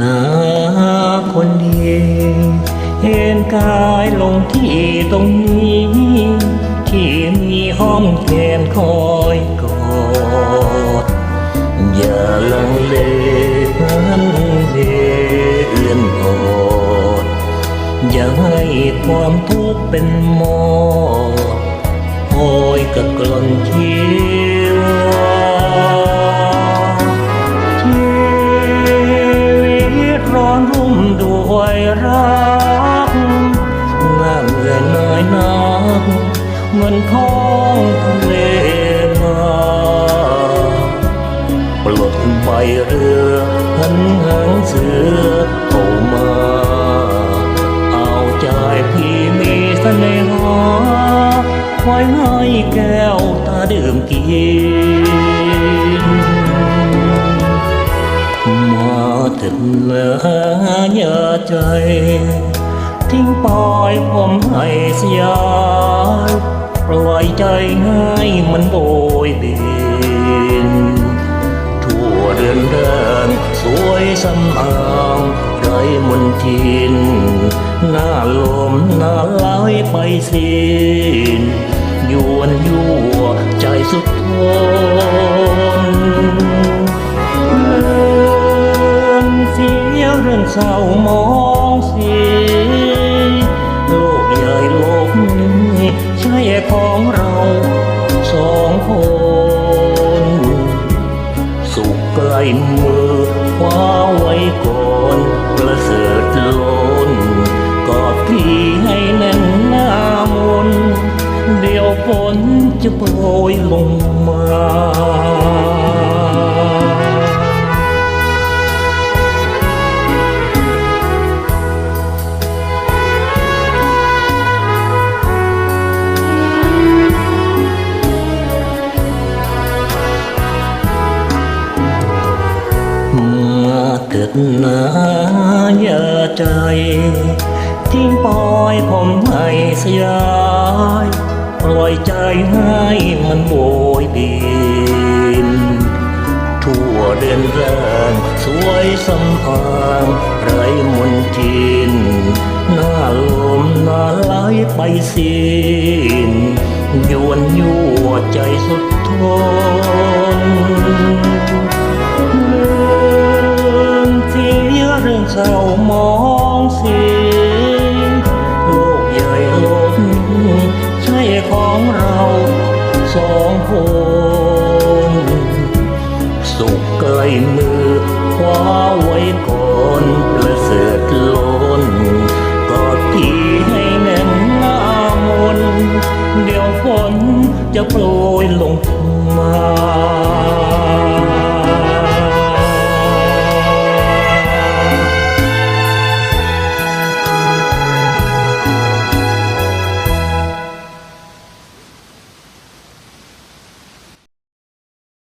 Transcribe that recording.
นาคนดีเห็นกายลงที่ตรงนี้ ที่มีห้องแขนคอยกอด อย่าลังเลพันเลเอื่อนอดอย่าให้ความทุกข์เป็นมอดโอยกับกลอนเชี รักน้ำเงินน้อยนักมือนท้องทะเลมาปลดใบเรือหันหางเสือเข้ามา เอาใจพี่มีเสน่หาไว้ให้แก้วตาดื่มกิน มาถึงเนื้ออย่าใจ ทิ้งปล่อยผมให้เสียปล่อยใจให้มันโบยบินทั่วเดือนเดินสวยสำอางไรมนทิน หน้าลมหน้าไหลไปสิ้นยวนยั่วใจสุดทน เรื่องเศร้ามองสีโลกใหญ่โลกนี้ใช่ของเราสองคน สุขใกล้มือคว้าไว้ก่อนประเสริฐล้นกอดพี่ให้แน่นหน้ามนเดี๋ยวฝนจะโปรยลงมา มาเกิดนาอย่าใจ ทิ้งปล่อยผมให้เสียายปล่อยใจให้มันโบยบิน ทั่วเดินแรงสวยสำอางไรมนทินหน้าลมหน้าไหลไปสิ้นยวนยั่วใจสุดทน ใช่ของเราสองคนสุขใกล้มือคว้าไว้ก่อนประเสริ